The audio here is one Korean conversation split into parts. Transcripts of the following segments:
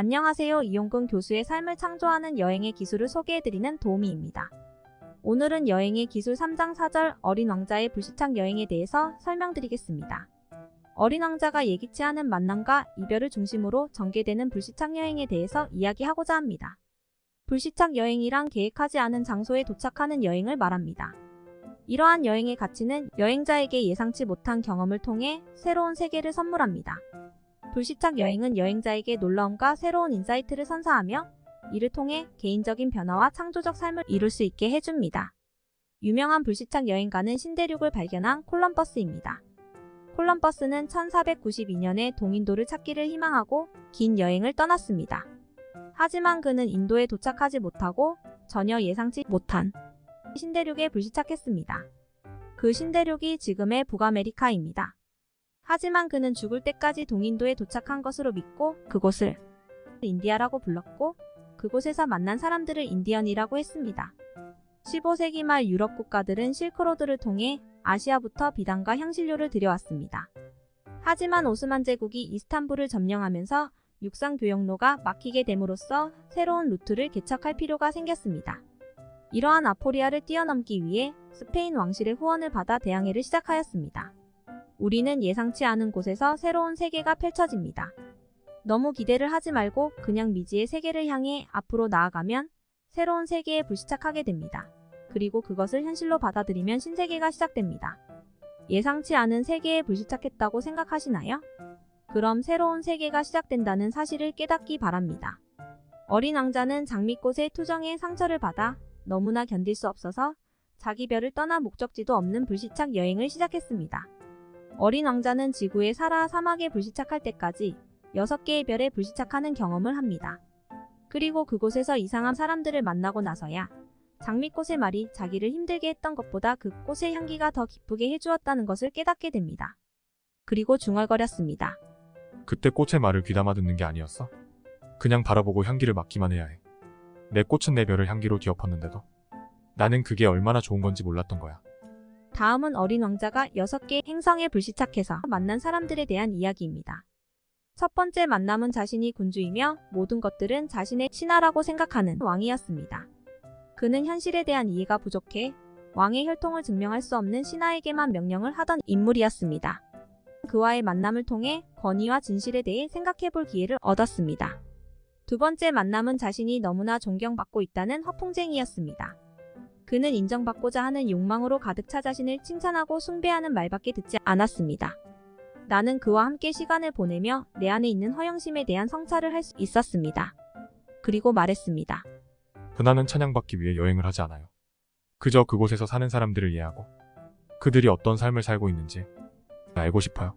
안녕하세요. 이용근 교수의 삶을 창조하는 여행의 기술을 소개해드리는 도우미입니다. 오늘은 여행의 기술 3장 4절 어린 왕자의 불시착 여행에 대해서 설명드리겠습니다. 어린 왕자가 예기치 않은 만남과 이별을 중심으로 전개되는 불시착 여행에 대해서 이야기하고자 합니다. 불시착 여행이란 계획하지 않은 장소에 도착하는 여행을 말합니다. 이러한 여행의 가치는 여행자에게 예상치 못한 경험을 통해 새로운 세계를 선물합니다. 불시착 여행은 여행자에게 놀라움과 새로운 인사이트를 선사하며 이를 통해 개인적인 변화와 창조적 삶을 이룰 수 있게 해줍니다. 유명한 불시착 여행가는 신대륙을 발견한 콜럼버스입니다. 콜럼버스는 1492년에 동인도를 찾기를 희망하고 긴 여행을 떠났습니다. 하지만 그는 인도에 도착하지 못하고 전혀 예상치 못한 신대륙에 불시착했습니다. 그 신대륙이 지금의 북아메리카입니다. 하지만 그는 죽을 때까지 동인도에 도착한 것으로 믿고 그곳을 인디아라고 불렀고 그곳에서 만난 사람들을 인디언이라고 했습니다. 15세기 말 유럽 국가들은 실크로드를 통해 아시아부터 비단과 향신료를 들여왔습니다. 하지만 오스만 제국이 이스탄불을 점령하면서 육상 교역로가 막히게 됨으로써 새로운 루트를 개척할 필요가 생겼습니다. 이러한 아포리아를 뛰어넘기 위해 스페인 왕실의 후원을 받아 대항해를 시작하였습니다. 우리는 예상치 않은 곳에서 새로운 세계가 펼쳐집니다. 너무 기대를 하지 말고 그냥 미지의 세계를 향해 앞으로 나아가면 새로운 세계에 불시착하게 됩니다. 그리고 그것을 현실로 받아들이면 신세계가 시작됩니다. 예상치 않은 세계에 불시착했다고 생각하시나요? 그럼 새로운 세계가 시작된다는 사실을 깨닫기 바랍니다. 어린 왕자는 장미꽃의 투정에 상처를 받아 너무나 견딜 수 없어서 자기 별을 떠나 목적지도 없는 불시착 여행을 시작했습니다. 어린 왕자는 지구의 사라 사막에 불시착할 때까지 6개의 별에 불시착하는 경험을 합니다. 그리고 그곳에서 이상한 사람들을 만나고 나서야 장미꽃의 말이 자기를 힘들게 했던 것보다 그 꽃의 향기가 더 기쁘게 해주었다는 것을 깨닫게 됩니다. 그리고 중얼거렸습니다. 그때 꽃의 말을 귀담아 듣는 게 아니었어? 그냥 바라보고 향기를 맡기만 해야 해. 내 꽃은 내 별을 향기로 뒤엎었는데도 나는 그게 얼마나 좋은 건지 몰랐던 거야. 다음은 어린 왕자가 6개 행성에 불시착해서 만난 사람들에 대한 이야기입니다. 첫 번째 만남은 자신이 군주이며 모든 것들은 자신의 신하라고 생각하는 왕이었습니다. 그는 현실에 대한 이해가 부족해 왕의 혈통을 증명할 수 없는 신하에게만 명령을 하던 인물이었습니다. 그와의 만남을 통해 권위와 진실에 대해 생각해 볼 기회를 얻었습니다. 두 번째 만남은 자신이 너무나 존경받고 있다는 허풍쟁이였습니다. 그는 인정받고자 하는 욕망으로 가득 차 자신을 칭찬하고 숭배하는 말밖에 듣지 않았습니다. 나는 그와 함께 시간을 보내며 내 안에 있는 허영심에 대한 성찰을 할 수 있었습니다. 그리고 말했습니다. 흔한은 찬양받기 위해 여행을 하지 않아요. 그저 그곳에서 사는 사람들을 이해하고 그들이 어떤 삶을 살고 있는지 알고 싶어요.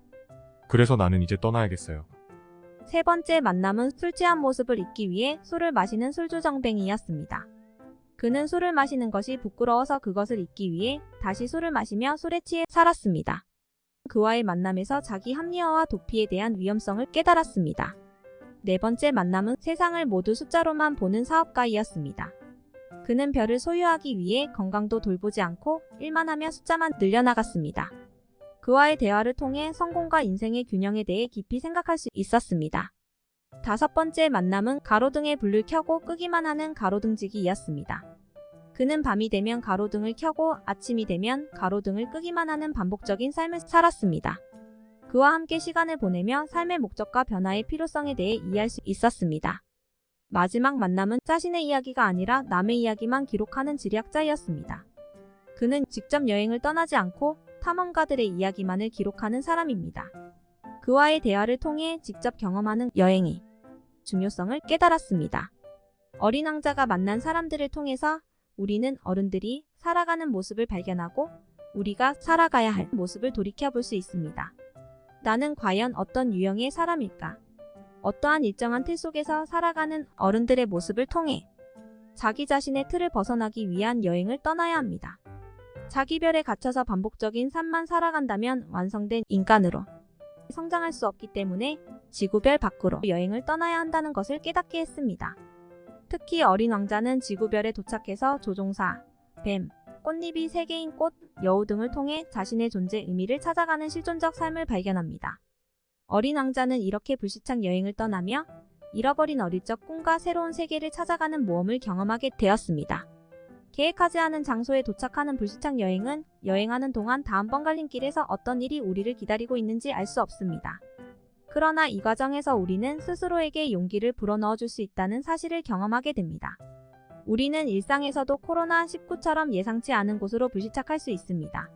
그래서 나는 이제 떠나야겠어요. 세 번째 만남은 술 취한 모습을 잊기 위해 술을 마시는 술주정뱅이였습니다. 그는 술을 마시는 것이 부끄러워서 그것을 잊기 위해 다시 술을 마시며 술에 취해 살았습니다. 그와의 만남에서 자기 합리화와 도피에 대한 위험성을 깨달았습니다. 네 번째 만남은 세상을 모두 숫자로만 보는 사업가이었습니다. 그는 별을 소유하기 위해 건강도 돌보지 않고 일만 하며 숫자만 늘려나갔습니다. 그와의 대화를 통해 성공과 인생의 균형에 대해 깊이 생각할 수 있었습니다. 다섯 번째 만남은 가로등에 불을 켜고 끄기만 하는 가로등지기이었습니다. 그는 밤이 되면 가로등을 켜고 아침이 되면 가로등을 끄기만 하는 반복적인 삶을 살았습니다. 그와 함께 시간을 보내며 삶의 목적과 변화의 필요성에 대해 이해할 수 있었습니다. 마지막 만남은 자신의 이야기가 아니라 남의 이야기만 기록하는 지리학자이었습니다. 그는 직접 여행을 떠나지 않고 탐험가들의 이야기만을 기록하는 사람입니다. 그와의 대화를 통해 직접 경험하는 여행의 중요성을 깨달았습니다. 어린 왕자가 만난 사람들을 통해서 우리는 어른들이 살아가는 모습을 발견하고 우리가 살아가야 할 모습을 돌이켜 볼 수 있습니다. 나는 과연 어떤 유형의 사람일까? 어떠한 일정한 틀 속에서 살아가는 어른들의 모습을 통해 자기 자신의 틀을 벗어나기 위한 여행을 떠나야 합니다. 자기 별에 갇혀서 반복적인 삶만 살아간다면 완성된 인간으로 성장할 수 없기 때문에 지구별 밖으로 여행을 떠나야 한다는 것을 깨닫게 했습니다. 특히 어린 왕자는 지구별에 도착해서 조종사, 뱀, 꽃잎이 세 개인 꽃, 여우 등을 통해 자신의 존재 의미를 찾아가는 실존적 삶을 발견합니다. 어린 왕자는 이렇게 불시착 여행을 떠나며 잃어버린 어릴 적 꿈과 새로운 세계를 찾아가는 모험을 경험하게 되었습니다. 계획하지 않은 장소에 도착하는 불시착 여행은 여행하는 동안 다음번 갈림길에서 어떤 일이 우리를 기다리고 있는지 알 수 없습니다. 그러나 이 과정에서 우리는 스스로에게 용기를 불어넣어 줄 수 있다는 사실을 경험하게 됩니다. 우리는 일상에서도 코로나19처럼 예상치 않은 곳으로 불시착할 수 있습니다.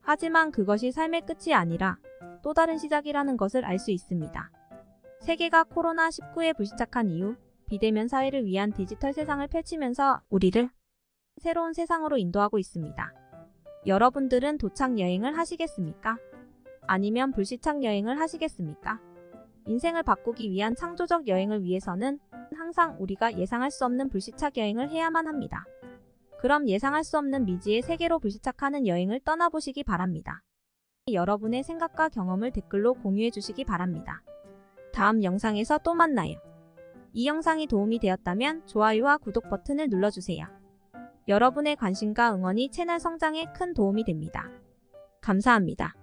하지만 그것이 삶의 끝이 아니라 또 다른 시작이라는 것을 알 수 있습니다. 세계가 코로나19에 불시착한 이후 비대면 사회를 위한 디지털 세상을 펼치면서 우리를 새로운 세상으로 인도하고 있습니다. 여러분들은 도착 여행을 하시겠습니까? 아니면 불시착 여행을 하시겠습니까? 인생을 바꾸기 위한 창조적 여행을 위해서는 항상 우리가 예상할 수 없는 불시착 여행을 해야만 합니다. 그럼 예상할 수 없는 미지의 세계로 불시착하는 여행을 떠나보시기 바랍니다. 여러분의 생각과 경험을 댓글로 공유해 주시기 바랍니다. 다음 영상에서 또 만나요. 이 영상이 도움이 되었다면 좋아요와 구독 버튼을 눌러주세요. 여러분의 관심과 응원이 채널 성장에 큰 도움이 됩니다. 감사합니다.